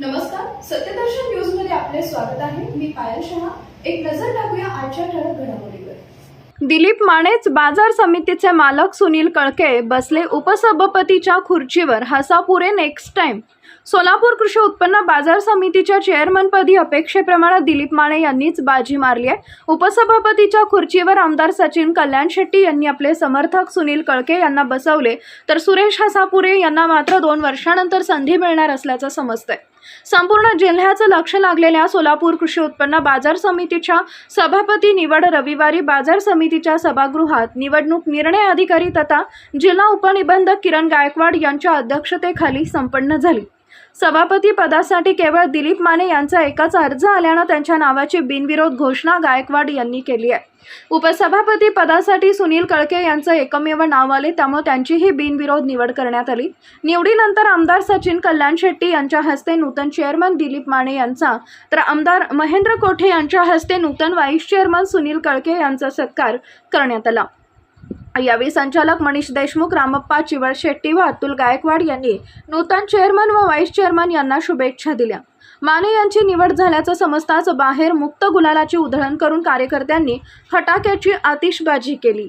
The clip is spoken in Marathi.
नमस्कार सत्यदर्शन न्यूजमध्ये आपले स्वागत आहे. मी पायल शहा. एक नजर टाकूया आजच्या ठळक घडामोडीवर. दिलीप मानेच बाजार समितीचे मालक सुनील कळके बसले उपसभापतीच्या खुर्चीवर. हसापुरे नेक्स्ट टाइम सोलापूर कृषी उत्पन्न बाजार समितीच्या चेअरमनपदी अपेक्षेप्रमाणे दिलीप माने यांनीच बाजी मारली आहे. उपसभापतीच्या खुर्चीवर आमदार सचिन कल्याण शेट्टी यांनी आपले समर्थक सुनील कळके यांना बसवले. तर सुरेश हसापुरे यांना मात्र दोन वर्षानंतर संधी मिळणार असल्याचं समजतंय. संपूर्ण जिल्ह्याचं लक्ष लागलेल्या सोलापूर कृषी उत्पन्न बाजार समितीच्या सभापती निवड रविवारी बाजार समितीच्या सभागृहात निवडणूक निर्णय अधिकारी तथा जिल्हा उपनिबंधक किरण गायकवाड यांच्या अध्यक्षतेखाली संपन्न झाली. सभापती पदासाठी केवळ दिलीप माने यांचा एकाच अर्ज आल्यानं त्यांच्या नावाची बिनविरोध घोषणा गायकवाड यांनी केली आहे. उपसभापती पदासाठी सुनील कळके यांचं एकमेव नाव आले त्यामुळे त्यांचीही बिनविरोध निवड करण्यात आली. निवडीनंतर आमदार सचिन कल्याण शेट्टी यांच्या हस्ते नूतन चेअरमन दिलीप माने यांचा तर आमदार महेंद्र कोठे यांच्या हस्ते नूतन व्हाईस चेअरमन सुनील कळके यांचा सत्कार करण्यात आला. यावेळी संचालक मनीष देशमुख रामप्पा चिवळ शेट्टी व अतुल गायकवाड यांनी नूतन चेअरमन व व्हाईस चेअरमन यांना शुभेच्छा दिल्या. माने यांची निवड झाल्याचं समजताच बाहेर मुक्त गुलालाची उधळण करून कार्यकर्त्यांनी फटाक्याची आतिषबाजी केली.